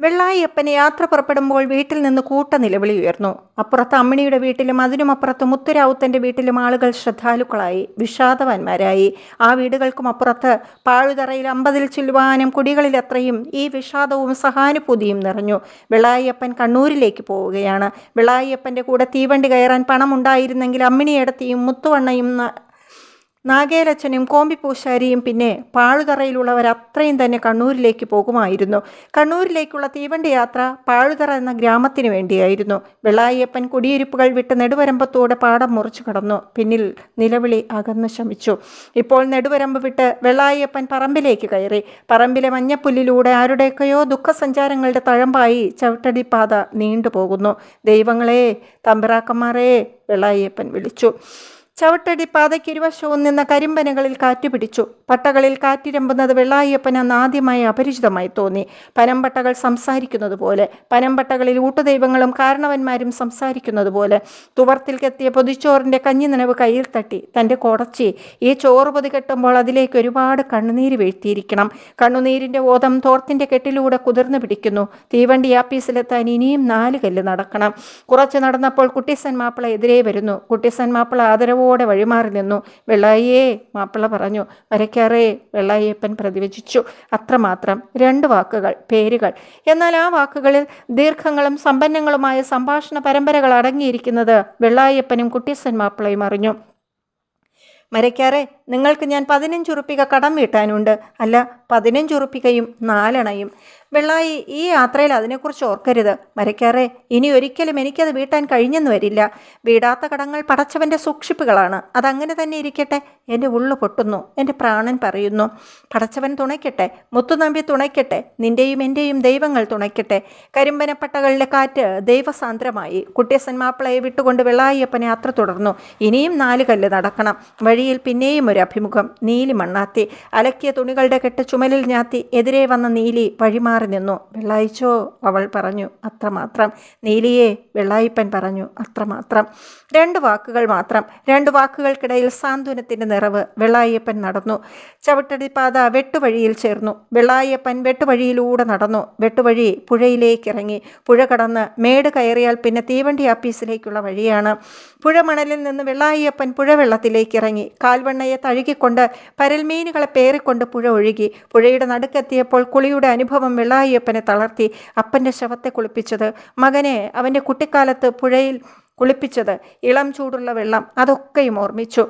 വെള്ളായിയപ്പന് യാത്ര പുറപ്പെടുമ്പോൾ വീട്ടിൽ നിന്ന് കൂട്ട നിലവിളി ഉയർന്നു. അപ്പുറത്ത് അമ്മിണിയുടെ വീട്ടിലും അതിനുമപ്പുറത്ത് മുത്തുരാവുത്തന്റെ വീട്ടിലും ആളുകൾ ശ്രദ്ധാലുക്കളായി വിഷാദവാന്മാരായി. ആ വീടുകൾക്കും അപ്പുറത്ത് പാഴുതറയിൽ അമ്പതിൽ ചില്ലുവാനും കുടികളിലത്രയും ഈ വിഷാദവും സഹാനുഭൂതിയും നിറഞ്ഞു. വെള്ളായിയപ്പൻ കണ്ണൂരിലേക്ക് പോവുകയാണ്. വെള്ളായിയപ്പന്റെ കൂടെ തീവണ്ടി കയറാൻ പണമുണ്ടായിരുന്നെങ്കിൽ അമ്മിണിയടത്തിയും മുത്തുവണ്ണയും നാഗേലച്ചനും കോമ്പിപ്പൂശാരിയും പിന്നെ പാഴുതറയിലുള്ളവർ അത്രയും തന്നെ കണ്ണൂരിലേക്ക് പോകുമായിരുന്നു. കണ്ണൂരിലേക്കുള്ള തീവണ്ടി യാത്ര പാഴുതറ എന്ന ഗ്രാമത്തിന് വേണ്ടിയായിരുന്നു. വെള്ളായിയപ്പൻ കുടിയിരിപ്പുകൾ വിട്ട് നെടുവരമ്പത്തോടെ പാടം മുറിച്ചു കടന്നു. പിന്നിൽ നിലവിളി അകന്നു ശമിച്ചു. ഇപ്പോൾ നെടുവരമ്പ് വിട്ട് വെള്ളായിയപ്പൻ പറമ്പിലേക്ക് കയറി. പറമ്പിലെ മഞ്ഞപ്പുല്ലിലൂടെ ആരുടെയൊക്കെയോ ദുഃഖസഞ്ചാരങ്ങളുടെ തഴമ്പായി ചവിട്ടടിപ്പാത നീണ്ടുപോകുന്നു. ദൈവങ്ങളെ തമ്പിറാക്കന്മാരെ വെള്ളായിയപ്പൻ വിളിച്ചു. ചവിട്ടടി പാതയ്ക്കിരുവശവും നിന്ന കരിമ്പനകളിൽ കാറ്റ് പിടിച്ചു പട്ടകളിൽ കാറ്റിരമ്പുന്നത് വെള്ളായിയപ്പൻ അന്ന് ആദ്യമായി അപരിചിതമായി തോന്നി. പനമ്പട്ടകൾ സംസാരിക്കുന്നത് പോലെ പനമ്പട്ടകളിൽ ഊട്ടുദൈവങ്ങളും കാരണവന്മാരും സംസാരിക്കുന്നത് പോലെ തുവർത്തിൽ കെത്തിയ പൊതിച്ചോറിന്റെ കഞ്ഞി നനവ് കയ്യിൽ തട്ടി. തന്റെ കൊടച്ചി ഈ ചോറ് പൊതി കെട്ടുമ്പോൾ അതിലേക്ക് ഒരുപാട് കണ്ണുനീര് വീഴ്ത്തിയിരിക്കണം. കണ്ണുനീരിന്റെ ഓതം തോർത്തിന്റെ കെട്ടിലൂടെ കുതിർന്നു പിടിക്കുന്നു. തീവണ്ടി ആപ്പീസിലെത്താൻ ഇനിയും നാല് കല്ല് നടക്കണം. കുറച്ച് നടന്നപ്പോൾ കുട്ടിസൻ മാപ്പിള എതിരെ വരുന്നു. കുട്ടിസൻ മാപ്പിള ആദരവോടെ വഴിമാറി നിന്നു. വെള്ളായിയേ മാപ്പിള പറഞ്ഞു. വരയ്ക്കാറേ വെള്ളായിയപ്പൻ പ്രതിവചിച്ചു. അത്രമാത്രം. രണ്ട് വാക്കുകൾ പേരുകൾ. എന്നാൽ ആ വാക്കുകളിൽ ദീർഘങ്ങളും സമ്പന്നങ്ങളുമായ സംഭാഷണ പരമ്പരകൾ അടങ്ങിയിരിക്കുന്നത് വെള്ളായപ്പനും കുട്ടിയസൻ മാപ്പിളയും അറിഞ്ഞു. മരയ്ക്കാറെ നിങ്ങൾക്ക് ഞാൻ പതിനഞ്ചുറുപ്പിക കടം വീട്ടാനുണ്ട്. അല്ല പതിനഞ്ചുറുപ്പികയും നാലെണയും വെള്ളായി ഈ യാത്രയിൽ അതിനെക്കുറിച്ച് ഓർക്കരുത്. മരക്കാറെ ഇനി ഒരിക്കലും എനിക്കത് വീട്ടാൻ കഴിഞ്ഞെന്ന് വരില്ല. വീടാത്ത കടങ്ങൾ പടച്ചവന്റെ സൂക്ഷിപ്പുകളാണ്. അതങ്ങനെ തന്നെ ഇരിക്കട്ടെ. എന്റെ ഉള്ളു പൊട്ടുന്നു. എന്റെ പ്രാണൻ പറയുന്നു. പടച്ചവൻ തുണയ്ക്കട്ടെ. മുത്തുനമ്പി തുണയ്ക്കട്ടെ. നിന്റെയും എന്റെയും ദൈവങ്ങൾ തുണയ്ക്കട്ടെ. കരിമ്പനപ്പട്ടകളിലെ കാറ്റ് ദൈവസാന്ദ്രമായി. കുട്ടിയസൻ മാപ്പിളയെ വിട്ടുകൊണ്ട് വെള്ളായിയപ്പൻ യാത്ര തുടർന്നു. ഇനിയും നാല് കല്ല് നടക്കണം. വഴിയിൽ പിന്നെയും ഒരു അഭിമുഖം നീലി മണ്ണാത്തി. അലക്കിയ തുണികളുടെ കെട്ട് ചുമലിൽ ഞാത്തി. എതിരെ വന്ന നീലി വഴിമാറി നിന്നു. വെള്ളായിച്ചോ? അവൾ പറഞ്ഞു. അത്രമാത്രം. നീലിയെ വെള്ളായിപ്പൻ പറഞ്ഞു. അത്രമാത്രം. രണ്ട് വാക്കുകൾ മാത്രം. രണ്ട് വാക്കുകൾക്കിടയിൽ സാന്ത്വനത്തിന്റെ നിറവ്. വെള്ളായിയപ്പൻ നടന്നു. ചവിട്ടടിപ്പാത വെട്ടുവഴിയിൽ ചേർന്നു. വെള്ളായിയപ്പൻ വെട്ടുവഴിയിലൂടെ നടന്നു. വെട്ടുവഴി പുഴയിലേക്ക് ഇറങ്ങി പുഴ കടന്ന് മേട് കയറിയാൽ പിന്നെ തീവണ്ടി ആപ്പീസിലേക്കുള്ള വഴിയാണ്. പുഴമണലിൽ നിന്ന് വെള്ളായിയപ്പൻ പുഴവെള്ളത്തിലേക്ക് ഇറങ്ങി കാൽവണ്ണയെ തഴുകിക്കൊണ്ട് പരൽമീനുകളെ പേറിക്കൊണ്ട് പുഴ ഒഴുകി. പുഴയുടെ നടുക്കെത്തിയപ്പോൾ കുളിയുടെ അനുഭവം വെള്ളായിയപ്പനെ തളർത്തി അപ്പന്റെ ശവത്തെ കുളിപ്പിച്ചത്. മകനെ അവന്റെ കുട്ടിക്കാലത്ത് പുഴയിൽ കുളിപ്പിച്ചത് ഇളം ചൂടുള്ള വെള്ളം. അതൊക്കെയും ഓർമ്മിച്ചു.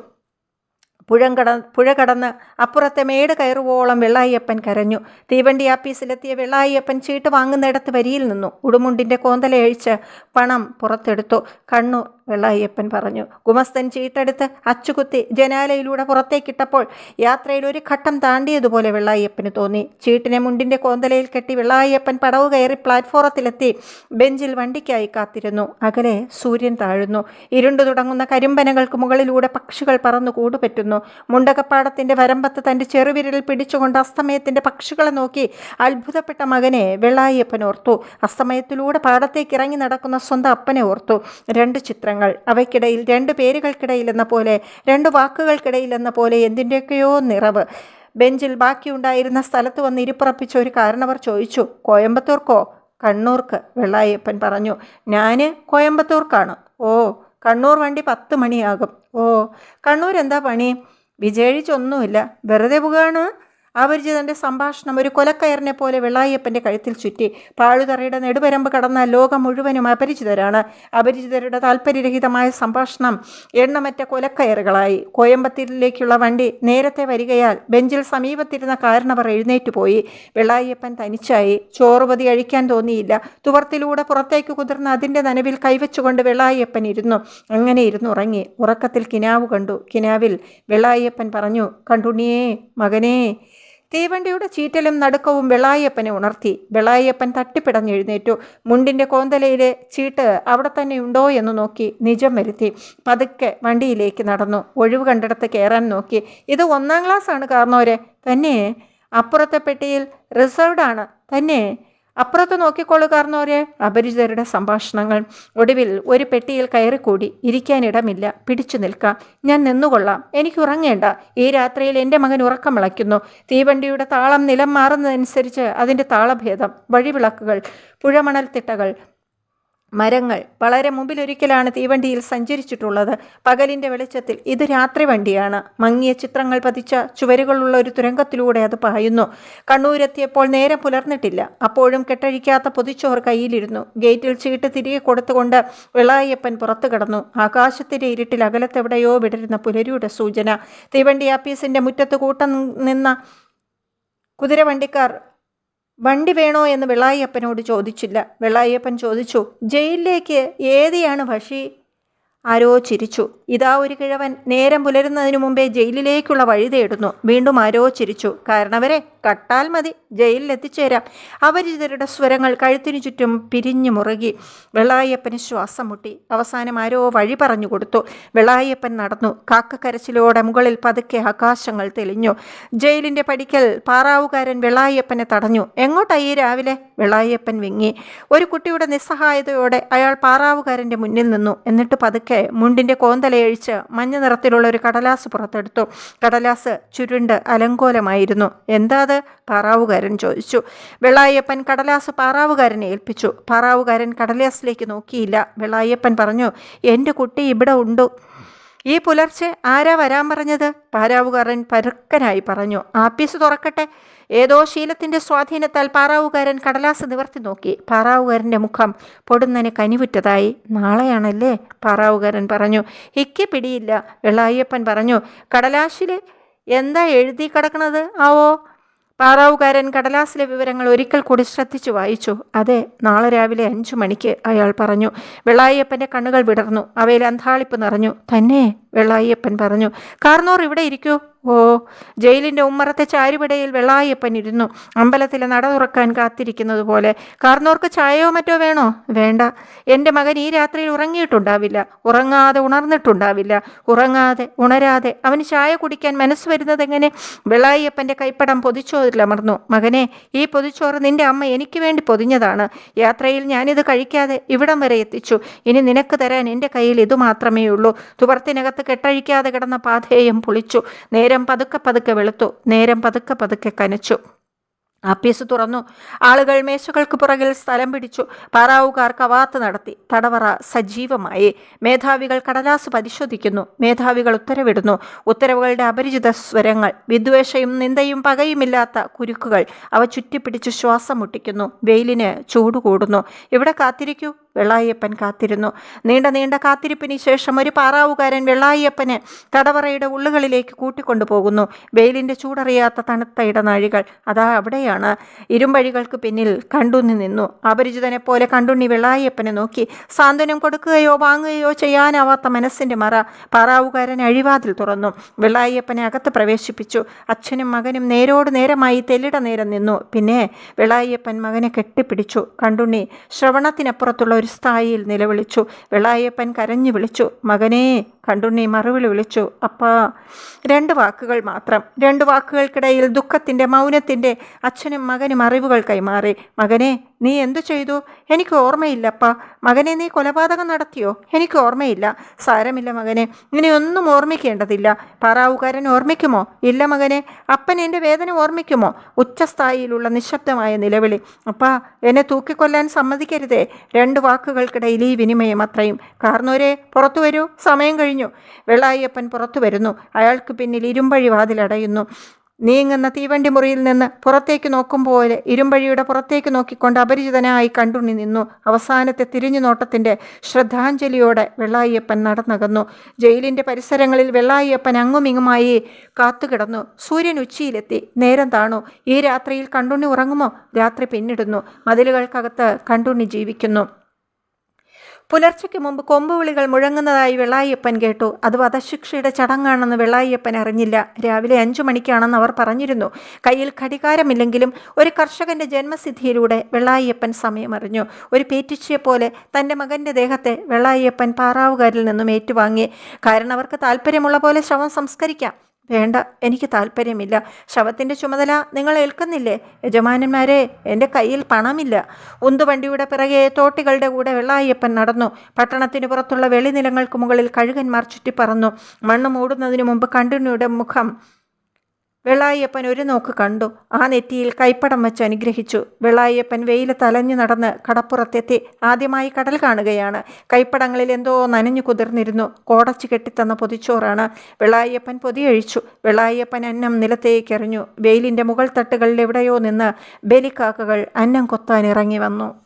പുഴം കട പുഴ കടന്ന് അപ്പുറത്തെ മേട് കയറുവോളം വെള്ളായിയപ്പൻ കരഞ്ഞു. തീവണ്ടി ആപ്പീസിലെത്തിയ വെള്ളായിയപ്പൻ ചീട്ട് വാങ്ങുന്നിടത്ത് വരിയിൽ നിന്നു. ഉടുമുണ്ടിന്റെ കോന്തലയഴിച്ച് പണം പുറത്തെടുത്തു. കണ്ണു വെള്ളായിയപ്പൻ പറഞ്ഞു ഗുമസ്തൻ ചീട്ടെടുത്ത് അച്ചുകുത്തി ജനാലയിലൂടെ പുറത്തേക്കിട്ടപ്പോൾ യാത്രയിൽ ഒരു ഘട്ടം താണ്ടിയതുപോലെ വെള്ളായപ്പന് തോന്നി. ചീട്ടിനെ മുണ്ടിന്റെ കോന്തലയിൽ കെട്ടി വെള്ളായ്യപ്പൻ പടവ് കയറി പ്ലാറ്റ്ഫോറത്തിലെത്തി ബെഞ്ചിൽ വണ്ടിക്കായി കാത്തിരുന്നു. അകലെ സൂര്യൻ താഴുന്നു. ഇരുണ്ടു തുടങ്ങുന്ന കരിമ്പനകൾക്ക് മുകളിലൂടെ പക്ഷികൾ പറന്നു കൂടുപറ്റുന്നു. മുണ്ടകപ്പാടത്തിന്റെ വരമ്പത്ത് തന്റെ ചെറുവിരൽ പിടിച്ചുകൊണ്ട് അസ്തമയത്തിന്റെ പക്ഷികളെ നോക്കി അത്ഭുതപ്പെട്ട മകനെ വെള്ളായ്യപ്പൻ ഓർത്തു. അസ്തമയത്തിലൂടെ പാടത്തേക്ക് ഇറങ്ങി നടക്കുന്ന സ്വന്തം അപ്പനെ ഓർത്തു. രണ്ട് ചിത്രങ്ങൾ. അവയ്ക്കിടയിൽ രണ്ട് പേരുകൾക്കിടയിലെന്ന പോലെ രണ്ട് വാക്കുകൾക്കിടയിലെന്ന പോലെ എന്തിന്റെയൊക്കെയോ നിറവ്. ബെഞ്ചിൽ ബാക്കിയുണ്ടായിരുന്ന സ്ഥലത്ത് വന്ന് ഇരിപ്പുറപ്പിച്ച ഒരു കാരണവർ ചോദിച്ചു കോയമ്പത്തൂർക്കോ? കണ്ണൂർക്ക് വെള്ളായപ്പൻ പറഞ്ഞു. ഞാൻ കോയമ്പത്തൂർക്കാണ്. ഓ കണ്ണൂർ വണ്ടി പത്ത് മണിയാകും. ഓ കണ്ണൂർ എന്താ പണി? വിജയിച്ചൊന്നുമില്ല വെറുതെ പോകാണ്. അപരിചിതന്റെ സംഭാഷണം ഒരു കൊലക്കയറിനെ പോലെ വെള്ളായപ്പന്റെ കഴുത്തിൽ ചുറ്റി പാഴുതറയുടെ നെടുവരമ്പ് കടന്ന ലോകം മുഴുവനും അപരിചിതരാണ്. അപരിചിതരുടെ താല്പര്യരഹിതമായ സംഭാഷണം എണ്ണമറ്റ കൊലക്കയറുകളായി. കോയമ്പത്തൂരിലേക്കുള്ള വണ്ടി നേരത്തെ വരികയാൽ ബെഞ്ചിൽ സമീപത്തിരുന്ന കാരണവർ എഴുന്നേറ്റ് പോയി. തനിച്ചായി. ചോറുപതി അഴിക്കാൻ തോന്നിയില്ല. തുവർത്തിലൂടെ പുറത്തേക്ക് കുതിർന്ന അതിന്റെ നനവിൽ കൈവച്ചുകൊണ്ട് വെള്ളായപ്പൻ ഇരുന്നു. അങ്ങനെ ഇരുന്നു ഉറങ്ങി. ഉറക്കത്തിൽ കിനാവ് കണ്ടു. കിനാവിൽ വെള്ളായപ്പൻ പറഞ്ഞു കണ്ടുണ്ണിയേ മകനേ തീവണ്ടിയുടെ ചീറ്റലും നടുക്കവും വെളായപ്പനെ ഉണർത്തി. വെളായപ്പൻ തട്ടിപ്പിടഞ്ഞെഴുന്നേറ്റു. മുണ്ടിന്റെ കോന്തലയിലെ ചീട്ട് അവിടെ തന്നെ ഉണ്ടോ എന്ന് നോക്കി നിജം വരുത്തി. പതുക്കെ വണ്ടിയിലേക്ക് നടന്നു. ഒഴിവ് കണ്ടിടത്ത് കയറാൻ നോക്കി. ഇത് ഒന്നാം ക്ലാസ് ആണ് കാരണവരെ തന്നെ അപ്പുറത്തെ പെട്ടിയിൽ റിസർവ്ഡ് ആണ്. തന്നെ അപ്പുറത്ത് നോക്കിക്കോളൂ കാരണവരെ അപരിചിതരുടെ സംഭാഷണങ്ങൾ. ഒടുവിൽ ഒരു പെട്ടിയിൽ കയറിക്കൂടി ഇരിക്കാനിടമില്ല പിടിച്ചു നിൽക്കാം. ഞാൻ നിന്നുകൊള്ളാം എനിക്ക് ഉറങ്ങേണ്ട. ഈ രാത്രിയിൽ എന്റെ മകൻ ഉറക്കം വിളയ്ക്കുന്നു. തീവണ്ടിയുടെ താളം നിലം മാറുന്നതനുസരിച്ച് അതിന്റെ താളഭേദം വഴിവിളക്കുകൾ പുഴമണൽത്തിട്ടകൾ മരങ്ങൾ വളരെ മുമ്പിലൊരിക്കലാണ് തീവണ്ടിയിൽ സഞ്ചരിച്ചിട്ടുള്ളത്. പകലിന്റെ വെളിച്ചത്തിൽ ഇത് രാത്രി വണ്ടിയാണ് മങ്ങിയ ചിത്രങ്ങൾ പതിച്ച ചുവരുകളുള്ള ഒരു തുരങ്കത്തിലൂടെ അത് പായുന്നു. കണ്ണൂരെത്തിയപ്പോൾ നേരം പുലർന്നിട്ടില്ല. അപ്പോഴും കെട്ടഴിക്കാത്ത പൊതിച്ചോർ കയ്യിലിരുന്നു. ഗേറ്റിൽ ചീട്ട് തിരികെ കൊടുത്തുകൊണ്ട് വിളായപ്പൻ പുറത്തു കടന്നു. ആകാശത്തിന്റെ ഇരുട്ടിൽ അകലത്തെവിടെയോ വിടരുന്ന പുലരിയുടെ സൂചന. തീവണ്ടി ആപ്പീസിന്റെ മുറ്റത്ത് കൂട്ടം നിന്ന കുതിരവണ്ടിക്കാർ വണ്ടി വേണോ എന്ന് വെള്ളായിയപ്പനോട് ചോദിച്ചില്ല. വെള്ളായിയപ്പൻ ചോദിച്ചു ജയിലിലേക്ക് ഏതിയാണ് ഭഷി ആരോ ചിരിച്ചു. ഇതാ ഒരു കിഴവൻ. നേരം പുലരുന്നതിനു മുമ്പേ ജയിലിലേക്കുള്ള വഴി തേടുന്നു. വീണ്ടും ആരോ ചിരിച്ചു. കാരണവരെ കട്ടാൽ മതി ജയിലിൽ എത്തിച്ചേരാം. അപരിചിതരുടെ സ്വരങ്ങൾ കഴുത്തിനു ചുറ്റും പിരിഞ്ഞു മുറുകി. വെള്ളായപ്പന് ശ്വാസം മുട്ടി. അവസാനം ആരോ വഴി പറഞ്ഞു കൊടുത്തു. വെള്ളായപ്പൻ നടന്നു. കാക്കക്കരച്ചിലോടെ മുകളിൽ പതുക്കെ ആകാശങ്ങൾ തെളിഞ്ഞു. ജയിലിന്റെ പടിക്കൽ പാറാവുകാരൻ വെള്ളായപ്പനെ തടഞ്ഞു. എങ്ങോട്ടായി രാവിലെ? വെള്ളായപ്പൻ വിങ്ങി. ഒരു കുട്ടിയുടെ നിസ്സഹായതയോടെ അയാൾ പാറാവുകാരന്റെ മുന്നിൽ നിന്നു. എന്നിട്ട് പതുക്കെ മുണ്ടിന്റെ കോന്തലയഴിച്ച് മഞ്ഞ നിറത്തിലുള്ള ഒരു കടലാസ് പുറത്തെടുത്തു. കടലാസ് ചുരുണ്ട് അലങ്കോലമായിരുന്നു. എന്താ അത്? പാറാവുകാരൻ ചോദിച്ചു. വെള്ളായപ്പൻ കടലാസ് പാറാവുകാരനെ ഏൽപ്പിച്ചു. പാറാവുകാരൻ കടലാസിലേക്ക് നോക്കിയില്ല. വെള്ളായപ്പൻ പറഞ്ഞു എന്റെ കുട്ടി ഇവിടെ ഉണ്ടു. ഈ പുലർച്ചെ ആരാ വരാൻ പറഞ്ഞത്? പാരാവുകാരൻ പരുക്കനായി പറഞ്ഞു ആപ്പീസ് തുറക്കട്ടെ. ഏതോ ശീലത്തിന്റെ സ്വാധീനത്താൽ പാറാവുകാരൻ കടലാസ് നിവർത്തി നോക്കി. പാറാവുകാരന്റെ മുഖം പൊടുന്നനെ കനിവിറ്റതായി. നാളെയാണല്ലേ? പാറാവുകാരൻ പറഞ്ഞു ഇക്ക് പിടിയില്ല. വെള്ളായപ്പൻ പറഞ്ഞു കടലാശിൽ എന്താ എഴുതി കിടക്കണത്? ആവോ? പാറാവുകാരൻ കടലാസിലെ വിവരങ്ങൾ ഒരിക്കൽ കൂടി ശ്രദ്ധിച്ചു വായിച്ചു. അതെ നാളെ രാവിലെ അഞ്ചു മണിക്ക് അയാൾ പറഞ്ഞു. വെള്ളായ്യപ്പന്റെ കണ്ണുകൾ വിടർന്നു. അവയിൽ അന്താളിപ്പ് നിറഞ്ഞു. തന്നെ വെള്ളായ്യപ്പൻ പറഞ്ഞു കാർന്നോർ ഇവിടെ ഇരിക്കൂ. ഓ ജയിലിന്റെ ഉമ്മറത്തെ ചാരുപിടയിൽ വെള്ളായിയപ്പൻ ഇരുന്നു. അമ്പലത്തിലെ നട തുറക്കാൻ കാത്തിരിക്കുന്നത് പോലെ. കാർന്നോർക്ക് ചായയോ മറ്റോ വേണോ? വേണ്ട. എന്റെ മകൻ ഈ രാത്രിയിൽ ഉറങ്ങിയിട്ടുണ്ടാവില്ല. ഉറങ്ങാതെ ഉണർന്നിട്ടുണ്ടാവില്ല. ഉറങ്ങാതെ ഉണരാതെ അവന് ചായ കുടിക്കാൻ മനസ്സ് വരുന്നത് എങ്ങനെ? വെള്ളായിയപ്പന്റെ കൈപ്പടം പൊതിച്ചോറിലമർന്നു മകനെ ഈ പൊതിച്ചോറ് നിന്റെ അമ്മ എനിക്ക് വേണ്ടി പൊതിഞ്ഞതാണ്. യാത്രയിൽ ഞാനിത് കഴിക്കാതെ ഇവിടം വരെ എത്തിച്ചു. ഇനി നിനക്ക് തരാൻ എന്റെ കയ്യിൽ ഇത് മാത്രമേ ഉള്ളൂ തുവർത്തിനകത്ത് കെട്ടഴിക്കാതെ കിടന്ന പാഥേയം പൊളിച്ചു. നേരം പതുക്കെ പതുക്കെ വെളുത്തു. നേരം പതുക്കെ പതുക്കെ കനച്ചു. ആപ്പീസ് തുറന്നു. ആളുകൾ മേശകൾക്ക് പുറകിൽ സ്ഥലം പിടിച്ചു. പാറാവുകാർ കവാത്ത് നടത്തി. തടവറ സജീവമായി. മേധാവികൾ കടലാസ് പരിശോധിക്കുന്നു. മേധാവികൾ ഉത്തരവിടുന്നു. ഉത്തരവുകളുടെ അപരിചിത സ്വരങ്ങൾ വിദ്വേഷയും നിന്ദയും പകയുമില്ലാത്ത കുരുക്കുകൾ. അവ ചുറ്റിപ്പിടിച്ച് ശ്വാസം മുട്ടിക്കുന്നു. വെയിലിന് ചൂടുകൂടുന്നു. ഇവിടെ കാത്തിരിക്കൂ. വെള്ളായപ്പൻ കാത്തിരുന്നു. നീണ്ട നീണ്ട കാത്തിരിപ്പിന് ശേഷം ഒരു പാറാവുകാരൻ വെള്ളായപ്പനെ തടവറയുടെ ഉള്ളുകളിലേക്ക് കൂട്ടിക്കൊണ്ടുപോകുന്നു. വെയിലിന്റെ ചൂടറിയാത്ത തണുത്ത ഇടനാഴികൾ അതാ അവിടെയാണ്. ഇരുമ്പഴികൾക്ക് പിന്നിൽ കണ്ടുന്നി നിന്നു. അപരിചിതനെ പോലെ കണ്ടുണ്ണി വെള്ളായപ്പനെ നോക്കി. സാന്ത്വനം കൊടുക്കുകയോ വാങ്ങുകയോ ചെയ്യാനാവാത്ത മനസ്സിന്റെ മറ പാറാവുകാരൻ അഴിവാതിൽ തുറന്നു. വെള്ളായപ്പനെ അകത്ത് പ്രവേശിപ്പിച്ചു. അച്ഛനും മകനും നേരോട് നേരമായി തെല്ലിട നേരം നിന്നു. പിന്നെ വെള്ളായപ്പൻ മകനെ കെട്ടിപ്പിടിച്ചു. കണ്ടുണ്ണി ശ്രവണത്തിനപ്പുറത്തുള്ള ഒരു സ്ഥായിയിൽ നിലവിളിച്ചു. വെള്ളായപ്പൻ കരഞ്ഞു വിളിച്ചു. മകനേ കണ്ടുണ്ണി മറുവിളി വിളിച്ചു. അപ്പാ രണ്ട് വാക്കുകൾ മാത്രം. രണ്ട് വാക്കുകൾക്കിടയിൽ ദുഃഖത്തിന്റെ മൗനത്തിന്റെ അച്ഛനും മകനും അറിവുകൾ കൈമാറി. മകനെ നീ എന്തു ചെയ്തു? എനിക്ക് ഓർമ്മയില്ലപ്പ. മകനെ നീ കൊലപാതകം നടത്തിയോ? എനിക്ക് ഓർമ്മയില്ല. സാരമില്ല മകനെ. ഇനി ഒന്നും ഓർമ്മിക്കേണ്ടതില്ല. പാറാവുകാരൻ ഓർമ്മിക്കുമോ? ഇല്ല മകനെ. അപ്പൻ എന്റെ വേദന ഓർമ്മിക്കുമോ? ഉച്ചസ്ഥായിയിലുള്ള നിശബ്ദമായ നിലവിളി. അപ്പാ എന്നെ തൂക്കിക്കൊല്ലാൻ സമ്മതിക്കരുതേ. രണ്ട് വാക്കുകൾക്കിടയിൽ ഈ വിനിമയം അത്രയും. കാർന്നോരെ പുറത്തു വരൂ. സമയം കഴിഞ്ഞു. വെള്ളായിയപ്പൻ പുറത്തു വരുന്നു. അയാൾക്ക് പിന്നിൽ ഇരുമ്പഴി വാതിലടയുന്നു നീങ്ങുന്ന തീവണ്ടി മുറിയിൽ നിന്ന് പുറത്തേക്ക് നോക്കുമ്പോൾ പോലെ ഇരുമ്പഴിയുടെ പുറത്തേക്ക് നോക്കിക്കൊണ്ട് അപരിചിതനായി കണ്ടുണ്ണി നിന്നു. അവസാനത്തെ തിരിഞ്ഞു നോട്ടത്തിന്റെ ശ്രദ്ധാഞ്ജലിയോടെ വെള്ളായിയപ്പൻ നടന്നകന്നു. ജയിലിന്റെ പരിസരങ്ങളിൽ വെള്ളായിയപ്പൻ അങ്ങുമിങ്ങുമായി കാത്തുകിടന്നു. സൂര്യൻ ഉച്ചിയിലെത്തി. നേരം താണു. ഈ രാത്രിയിൽ കണ്ടുണ്ണി ഉറങ്ങുമോ? രാത്രി പിന്നിടുന്നു. മതിലുകൾക്കകത്ത് കണ്ടുണ്ണി ജീവിക്കുന്നു. പുലർച്ചയ്ക്ക് മുമ്പ് കൊമ്പുവിളികൾ മുഴങ്ങുന്നതായി വെള്ളായിയപ്പൻ കേട്ടു. അത് വധശിക്ഷയുടെ ചടങ്ങാണെന്ന് വെള്ളായിയപ്പൻ അറിഞ്ഞില്ല. രാവിലെ അഞ്ചു മണിക്കാണെന്ന് അവർ പറഞ്ഞിരുന്നു. കയ്യിൽ ഘടികാരമില്ലെങ്കിലും ഒരു കർഷകന്റെ ജന്മസിദ്ധിയിലൂടെ വെള്ളായിയപ്പൻ സമയമറിഞ്ഞു ഒരു പേറ്റിച്ചിയെ പോലെ തന്റെ മകന്റെ ദേഹത്തെ വെള്ളായിയപ്പൻ പാറാവുകാരിൽ നിന്നും ഏറ്റുവാങ്ങി. കാരണം അവർക്ക് താല്പര്യമുള്ള പോലെ ശവം സംസ്കരിക്കാം. വേണ്ട എനിക്ക് താല്പര്യമില്ല. ശവത്തിന്റെ ചുമതല നിങ്ങൾ ഏൽക്കുന്നില്ലേ? യജമാനന്മാരെ എന്റെ കയ്യിൽ പണമില്ല. ഉന്തുവണ്ടിയുടെ പിറകെ തോട്ടികളുടെ കൂടെ വെള്ളായപ്പൻ നടന്നു. പട്ടണത്തിന് പുറത്തുള്ള വെളിനിലങ്ങൾക്ക് മുകളിൽ കഴുകന്മാർ ചുറ്റിപ്പറന്നു. മണ്ണ് മൂടുന്നതിന് മുമ്പ് കണ്ടിന്യുടെ മുഖം വെള്ളായപ്പൻ ഒരു നോക്ക് കണ്ടു. ആ നെറ്റിയിൽ കൈപ്പടം വെച്ച് അനുഗ്രഹിച്ചു. വെള്ളായപ്പൻ വെയിൽ തലഞ്ഞു നടന്ന് കടപ്പുറത്തെത്തി. ആദ്യമായി കടൽ കാണുകയാണ്. കൈപ്പടങ്ങളിൽ എന്തോ നനഞ്ഞു കുതിർന്നിരുന്നു. കോടച്ചു കെട്ടിത്തന്ന പൊതിച്ചോറാണ്. വെള്ളായപ്പൻ പൊതിയഴിച്ചു. വെള്ളായപ്പൻ അന്നം നിലത്തേക്ക് എറിഞ്ഞു. വെയിലിന്റെ മുകൾ തട്ടുകളിൽ എവിടെയോ നിന്ന് ബലിക്കാക്കകൾ അന്നം കൊത്താൻ ഇറങ്ങി വന്നു.